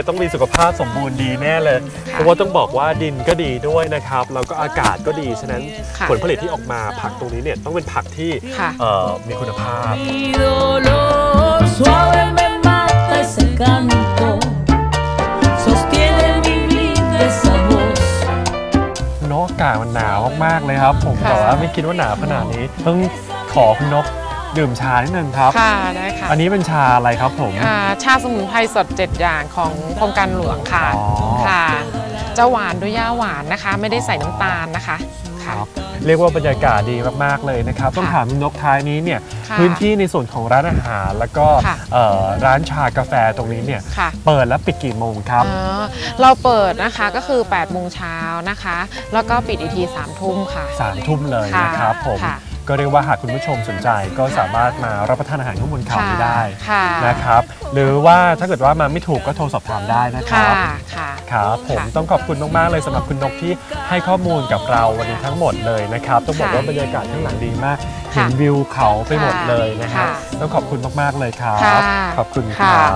จะต้องมีสุขภาพสมบูรณ์ดีแน่เลย เพราะว่าต้องบอกว่าดินก็ดีด้วยนะครับ แล้วก็อากาศก็ดี ฉะนั้นค่ะผลผลิตที่ออกมาผักตรงนี้เนี่ยต้องเป็นผักที่ค่ะเอ่อมีคุณภาพ Mi dolor suave me mata ese canto, sostiene mi vida esa voz. นกอากาศมันหนาวมากๆเลยครับ ผมค่ะแต่ว่าไม่คิดว่าหนาวขนาดนี้ต้องขอคุณนก ดื่มชานิดนึงครับ ค่ะได้ค่ะอันนี้เป็นชาอะไรครับผมอ่าชาสมุนไพรสด 7 อย่างของโครงการหลวงค่ะอ๋อค่ะจะหวานด้วยย่าหวานนะคะ ไม่ได้ใส่น้ำตาลนะคะคค่ะรับ เรียกว่าบรรยากาศดีมากๆเลยนะครับ ต้องค่ะถามคุณนกท้ายนี้เนี่ยค่ะพื้นที่ในส่วนของร้านอาหาร แล้วก็ค่ะ เอ่อร้านชากาแฟตรงนี้เนี่ยค่ะ เปิดและปิดกี่โมงครับ อ๋อเราเปิดนะคะก็คือ8โมงเช้านะคะ แล้วก็ปิดอีกที3ทุ่มค่ะ สามทุ่มเลยค่ะนะครับผม ค่ะ ก็เรียกว่าหากคุณผู้ชมสนใจก็สามารถมารับประทานอาหารข้างบนเขานี้ได้ค่ะนะครับหรือว่าถ้าเกิดว่ามาไม่ถูกก็โทรสอบถามได้นะคค่ะรับค่ะครับผมค่ะต้องขอบคุณมากๆเลยสำหรับคุณนกที่ให้ข้อมูลกับเราวันนี้ทั้งหมดเลยนะครับต้องบอกค่ะว่าบรรยากาศข้างหลังดีมากค่ะเห็นวิวเขาไปหมดเลยนะฮะค่ะต้องขอบคุณมากๆเลยครับค่ะขอบคุณคค่ะรับ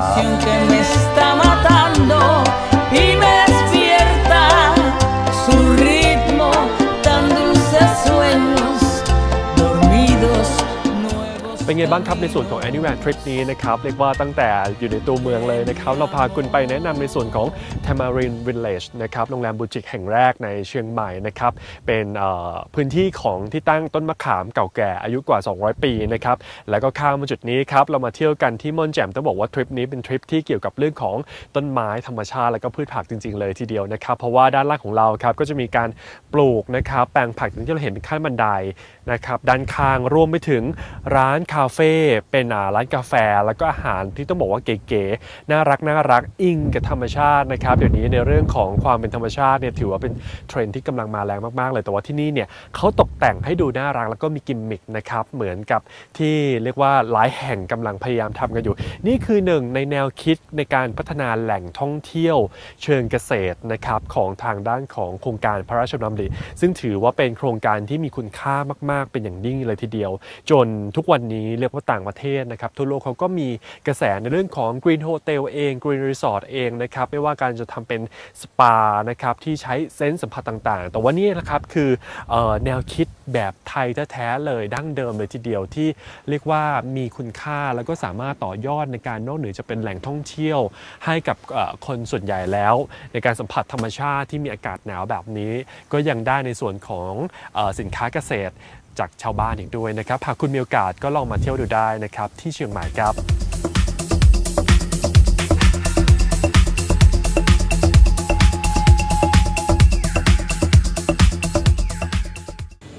เป็นไงบ้างครับในส่วนของ Anywhere Trip นี้นะครับเรียกว่าตั้งแต่อยู่ในตัวเมืองเลยนะครับเราพาคุณไปแนะนำในส่วนของ Tamarin Village นะครับโรงแรมบูติกแห่งแรกในเชียงใหม่นะครับเป็นพื้นที่ของที่ตั้งต้นมะขามเก่าแก่อายุกว่า 200 ปีนะครับแล้วก็ข้ามมาจุดนี้ครับเรามาเที่ยวกันที่ม่อนแจ่มต้องบอกว่าทริปนี้เป็นทริปที่เกี่ยวกับเรื่องของต้นไม้ธรรมชาติแล้วก็พืชผักจริง ๆ เลยทีเดียวนะครับเพราะว่าด้านล่างของเราครับก็จะมีการปลูกนะครับแปลงผักอย่างที่เราเห็นเป็นขั้นบันไดนะครับด้านข้างรวมไปถึงร้านคาเฟ่เป็นร้านกาแฟแล้วก็อาหารที่ต้องบอกว่าเก๋ๆน่ารักน่ารักอิงกับธรรมชาตินะครับเดี๋ยวนี้ในเรื่องของความเป็นธรรมชาติเนี่ยถือว่าเป็นเทรนด์ที่กำลังมาแรงมากๆ เลยแต่ว่าที่นี่เนี่ยเขาตกแต่งให้ดูน่ารักแล้วก็มีกิมมิคนะครับเหมือนกับที่เรียกว่าหลายแห่งกำลังพยายามทำกันอยู่ นี่คือหนึ่งในแนวคิดในการพัฒนาแหล่งท่องเที่ยวเชิงเกษตรนะครับของทางด้านของโครงการพระราชดำริซึ่งถือว่าเป็นโครงการที่มีคุณค่ามาก ๆ เป็นอย่างยิ่งเลยทีเดียว จนทุกวันนี้เรียกว่าต่างประเทศนะครับทั่วโลกเขาก็มีกระแสในเรื่องของ Green Hotel เอง Green Resort เองนะครับไม่ว่าการจะทำเป็นสปานะครับที่ใช้เซนส์สัมผัสต่างๆ แต่ว่านี่นะครับคือออแนวคิดแบบไทยแท้ๆเลยดั้งเดิมเลยทีเดียวที่เรียกว่ามีคุณค่าแล้วก็สามารถต่อยอดในการนอกเหนือจะเป็นแหล่งท่องเที่ยว ให้กับคนส่วนใหญ่แล้ว ในการสัมผัสธรรมชาติที่มีอากาศหนาวแบบนี้ ก็ยังได้ในส่วนของอสินค้าเกษตร จากชาวบ้านอีกด้วยนะครับหากคุณมีโอกาสก็ลองมาเที่ยวดูได้นะครับที่เชียงใหม่ครับ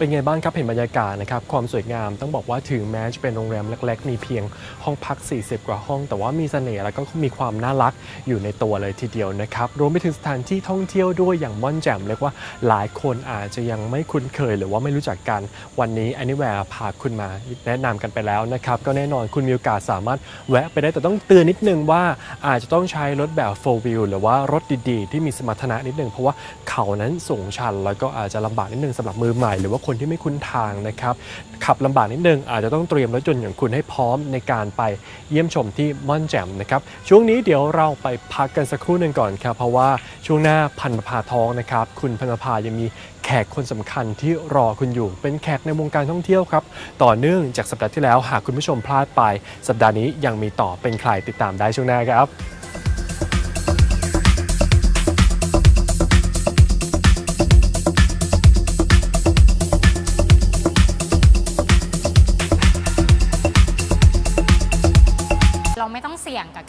เป็นไงบ้างครับเห็นบรรยากาศนะครับความสวยงามต้องบอกว่าถึงแม้จะเป็นโรงแรมเล็ก ๆ มีเพียงห้องพัก 40 กว่าห้อง แต่ว่ามีเสน่ห์แล้วก็มีความน่ารักอยู่ในตัวเลยทีเดียวนะครับรวมไปถึงสถานที่ท่องเที่ยวด้วยอย่างม่อนแจ่มเรียกว่าหลายคนอาจจะยังไม่คุ้นเคย หรือว่าไม่รู้จักกันวันนี้ Anywhere พาคุณมาแนะนำกันไปแล้วนะครับก็แน่นอนคุณมีโอกาสสามารถแวะไปได้แต่ต้องเตือนนิดนึงว่าอาจจะต้องใช้รถแบบ4 wheel หรือว่ารถดีๆ ที่มีสมรรถนะนิดนึงเพราะว่าเขานั้นสูงชัน แล้วก็อาจจะลำบากนิดนึงสำหรับมือใหม่หรือว่าคนที่ไม่คุ้นทางนะครับ ขับลำบากนิดนึงอาจจะต้องเตรียมรถยนต์อย่างคุณให้พร้อมในการไปเยี่ยมชมที่ม่อนแจ่มนะครับ ช่วงนี้เดี๋ยวเราไปพักกันสักครู่หนึ่งก่อนครับ เพราะว่าช่วงหน้าพันธภาท้องนะครับ คุณพันธภายังมีแขกคนสำคัญที่รอคุณอยู่ เป็นแขกในวงการท่องเที่ยวครับ ต่อเนื่องจากสัปดาห์ที่แล้วหากคุณผู้ชมพลาดไป สัปดาห์นี้ยังมีต่อเป็นใครติดตามได้ช่วงหน้าครับ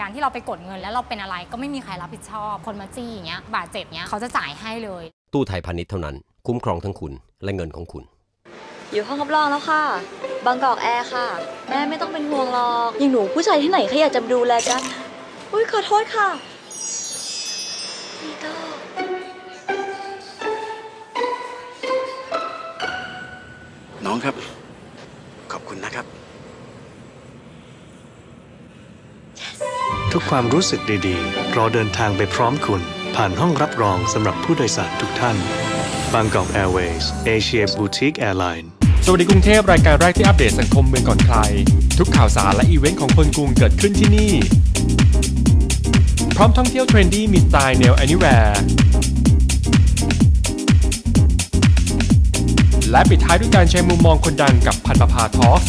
กับการที่เราไปกดเงิน แล้วเราเป็นอะไรก็ไม่มีใครรับผิดชอบ คนมาจี้อย่างเงี้ยบาดเจ็บเงี้ยเขาจะจ่ายให้เลย ตู้ไทยพาณิชย์เท่านั้น คุ้มครองทั้งคุณและเงินของคุณ อยู่ห้องรับรองแล้วค่ะ บางกอกแอร์ค่ะ แม่ไม่ต้องเป็นห่วงหรอกอย่างหนูผู้ชายที่ไหนเขาอยากจะมาดูแลกันอุ้ยขอโทษค่ะนี่ก็น้องครับ ขอบคุณนะครับ ทุกความรู้สึกดีๆรอเดินทางไปพร้อมคุณ ผ่านห้องรับรองสำหรับผู้โดยสารทุกท่าน Bangkok Airways Asia Boutique Airline สวัสดีกรุงเทพรายการแรกที่อัปเดตสังคมเมืองก่อนใคร ทุกข่าวสารและอีเวนต์ของคนกรุงเกิดขึ้นที่นี่ พร้อมท่องเที่ยวเทรนดี้มีสไตล์แนว Anywhere และปิดท้ายด้วยการใช้มุมมองคนดังกับพันประภาทอล์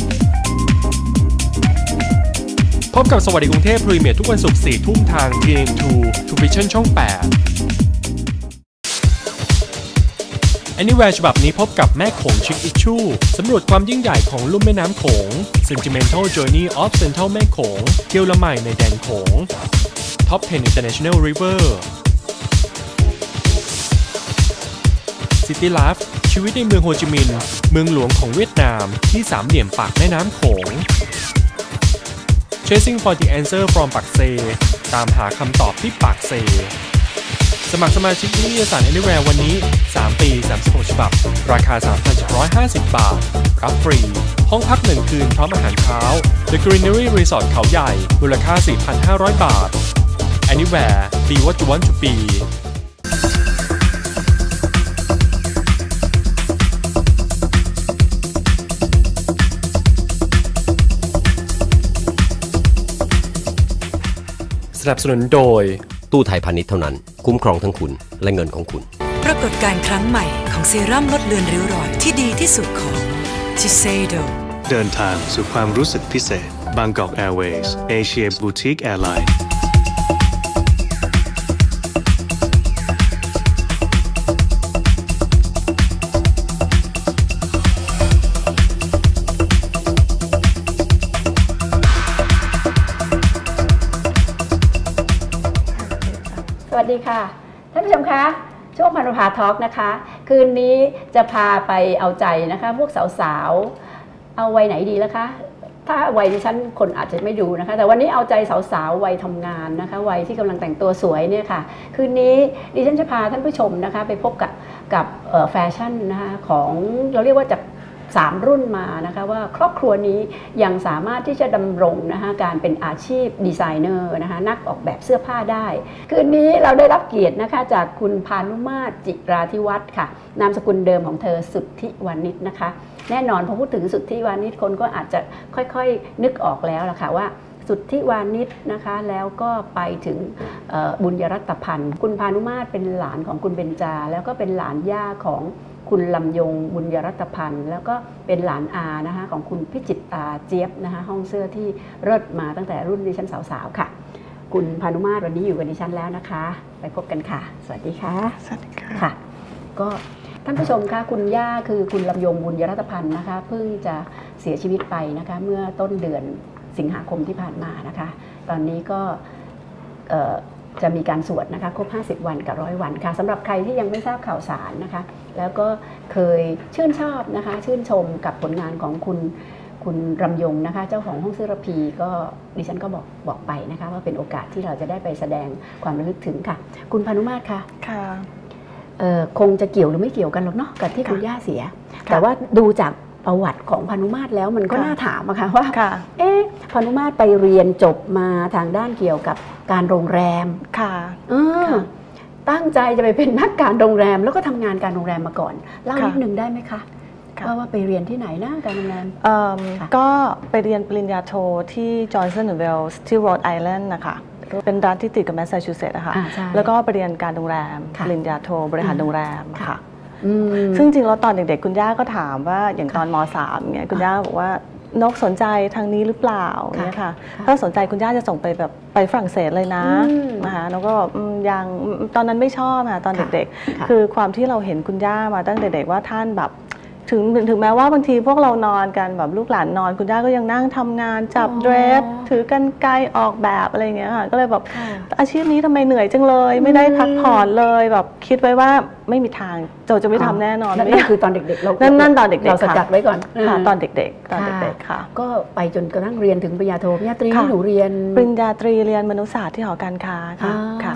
พบกับสวัสดีกรุงเทพพรีเมียร์ทุกวันศุกร์4ทุ่มทาง TN2 t v i s i o n ช่อง 8 Anywhere ฉบับนี้พบกับแม่โขงชิคอิชูสำรวจความยิ่งใหญ่ของลุ่มแม่น้ำโขง Sentimental Journey of Central แม่โขงเที่ยวละใหม่ในแดนโขง Top 10 International River City Life ชีวิตในเมืองโฮจิมินห์เมืองหลวงของเวียดนามที่สามเหลี่ยมปากแม่น้ำโขง Chasing for the answer from ปักเซ ตามหาคำตอบที่ปากเซ สมัครสมาชิกนิยสาร Anywhere วันนี้ 3 ปี 36 ฉบับ ราคา 3,750 บาท รับฟรี ห้องพัก 1 คืนพร้อมอาหารเช้า The Greenery Resort เขาใหญ่ มูลค่า 4,500 บาท Anywhere be what you want to be นับสนุนโดย ตู้ไทยพาณิชย์เท่านั้น คุ้มครองทั้งคุณและเงินของคุณ ปรากฏการณ์ครั้งใหม่ของเซรั่มลดเลือนริ้วรอยที่ดีที่สุดของ Shiseido เดินทางสู่ความรู้สึกพิเศษ Bangkok Airways Asia Boutique Airline สวัส ดีค่ะ ท่านผู้ชมคะ ช่วงพันธภาทอล์กนะคะ คืนนี้จะพาไปเอาใจนะคะ พวกสาวๆ เอาวัยไหนดีล่ะคะ ถ้าวัยดิฉันคนอาจจะไม่ดูนะคะ แต่วันนี้เอาใจสาวๆ วัยทำงานนะคะ วัยที่กำลังแต่งตัวสวยเนี่ยค่ะ คืนนี้ดิฉันจะพาท่านผู้ชมนะคะ ไปพบกับกับแฟชั่นนะคะของเราเรียกว่าจาก สามรุ่นมานะคะว่าครอบครัวนี้ยังสามารถที่จะดำรงนะคะการเป็นอาชีพดีไซเนอร์นะคะนักออกแบบเสื้อผ้าได้ คืนนี้เราได้รับเกียรตินะคะจากคุณพานุมาตรจิราธิวัฒน์ค่ะ นามสกุลเดิมของเธอสุทธิวานิชนะคะ แน่นอนพอพูดถึงสุทธิวานิชคนก็อาจจะค่อยๆ นึกออกแล้วล่ะค่ะว่า สุทธิวานิชนะคะ แล้วก็ไปถึงเอ่อบุญยรัตพันธ์คุณพานุมาตรเป็นหลานของคุณเบญจา แล้วก็เป็นหลานย่าของคุณลำยงบุญยรัตพันธ์แล้วก็เป็นหลานอานะคะของคุณพิจิตตาเจี๊ยบนะคะห้องเสื้อที่เลิศมาตั้งแต่รุ่นดิฉันสาวๆค่ะ คุณพานุมาตรวันนี้อยู่กับดิฉันแล้วนะคะ ไปพบกันค่ะ สวัสดีค่ะ สวัสดีค่ะค่ะ ก็ท่านผู้ชมคะคุณย่าคือคุณลำยงบุญยรัตพันธ์นะคะเพิ่งจะเสียชีวิตไปนะคะเมื่อต้นเดือน สิงหาคมที่ผ่านมานะคะ ตอนนี้ก็เอ่อจะมีการสวดนะคะครบ 50 วันกับร้อยวันค่ะสำหรับใครที่ยังไม่ทราบข่าวสารนะคะ แล้วก็เคยชื่นชอบนะคะ ชื่นชมกับผลงานของคุณคุณรำยงนะคะ เจ้าของห้องเสื้อระพีก็ดิฉันก็บอกบอกไปนะคะ ว่าเป็นโอกาสที่เราจะได้ไปแสดงความระลึกถึงค่ะ คุณพานุมาตรคะค่ะเอ่อคงจะเกี่ยวหรือไม่เกี่ยวกันหรอกเนาะกับที่ค่ะคุณย่าเสียค่ะแต่ว่าดูจาก ประวัติของพานุมาตรแล้วมันก็ค่ะน่าถามอะค่ะว่าค่ะเอ๊ะพานุมาตรไปเรียนจบมาทางด้านเกี่ยวกับการโรงแรมค่ะเออค่ะตั้งใจจะไปเป็นนักการโรงแรม แล้วก็ทำงานการโรงแรมมาก่อนเล่าค่ะนิดนึงได้ไหมคะค่ะว่าว่าไปเรียนที่ไหนนะการโรงแรมเอิ่มค่ะก็ไปเรียนปริญญาโทที่จอห์นสันเวลส์ที่โรดไอแลนด์นะคะเป็นรัฐที่ติดกับแมสซาชูเซตส์อะค่ะอ่าใช่แล้วก็ไปเรียนการโรงแรมค่ะปริญญาโทบริหารโรงแรมค่ะค่ะอืม ซึ่งจริงๆแล้วตอนเด็กๆคุณย่าก็ถามว่าอย่างตอนม .3 เนี่ยคุณย่าบอกว่านกสนใจทางนี้หรือเปล่าค่ะเนี่ยค่ะค่ะ ถ้าสนใจคุณย่าจะส่งไปแบบไปฝรั่งเศสเลยนะอืมนะคะแล้วก็บอกอืมยังอืมตอนนั้นไม่ชอบค่ะตอนค่ะเด็กค่ะๆคือความที่เราเห็นคุณย่ามาตั้งแต่เด็กว่าท่านแบบ ถึงถึงแม้ว่าบางทีพวกเรานอนกันแบบลูกหลานนอนคุณย่าก็ยังนั่งทำงานจับอ๋อเดรสถือกันไกลออกแบบอะไรอย่างเงี้ยค่ะก็เลยแบบค่ะอาชีพนี้ทำไมเหนื่อยจังเลย ไม่ได้พักผ่อนเลยแบบคิดไว้ว่าไม่มีทางโจจะไม่ทำแน่นอนนั่นไม่นั่นคือตอนเด็กๆเรานั่นนั่นตอนเด็กๆเราสค่ะกัดไว้ก่อนค่ะมตอนเด็กๆตอนเด็กๆค่ะ ก็ไปจนกระทั่งเรียนถึงปริญญาโทปริญญาตรีค่ะที่หนูเรียนปริญญาตรีเรียนมนุษยศาสตร์ที่หอการค้าค่ะอ่าค่ะ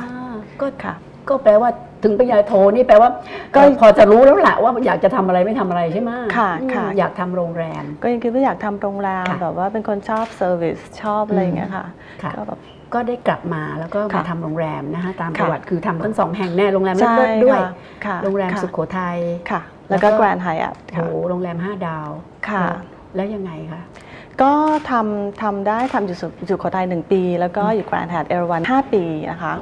ก็ค่ะ ก็แปลว่า ถึงปริญญาโทนี่แปลว่าก็ก็พอจะรู้แล้วแหละว่าอยากจะทำอะไรไม่ทำอะไรใช่ไหมค่ะอืมค่ะอยากทำโรงแรม ก็ยังคิดว่าอยากทำโรงแรมค่ะแบบว่าเป็นคนชอบเซอร์วิสชอบอะไรอย่างเงี้ยค่ะค่ะก็แบบก็ได้กลับมาแล้วก็มาค่ะทำโรงแรมนะคะตามปค่ะระวัติคือทำทั้งสองแห่งแน่โรงแรมใช่เลิศๆด้วยค่ะค่ะโรงแรมค่ะสุโขทัยค่ะแล้วก็แล้วก็แกรนด์ไฮแอทโอ้โหโรงแรมห้าดาวค่ะ แล้วยังไงคะก็ทำทำได้ทำอยู่สุสุโขทัยหนึ่งปี แล้วก็อยู่แกรนด์แฮดเอราวันห้าปีนะคะ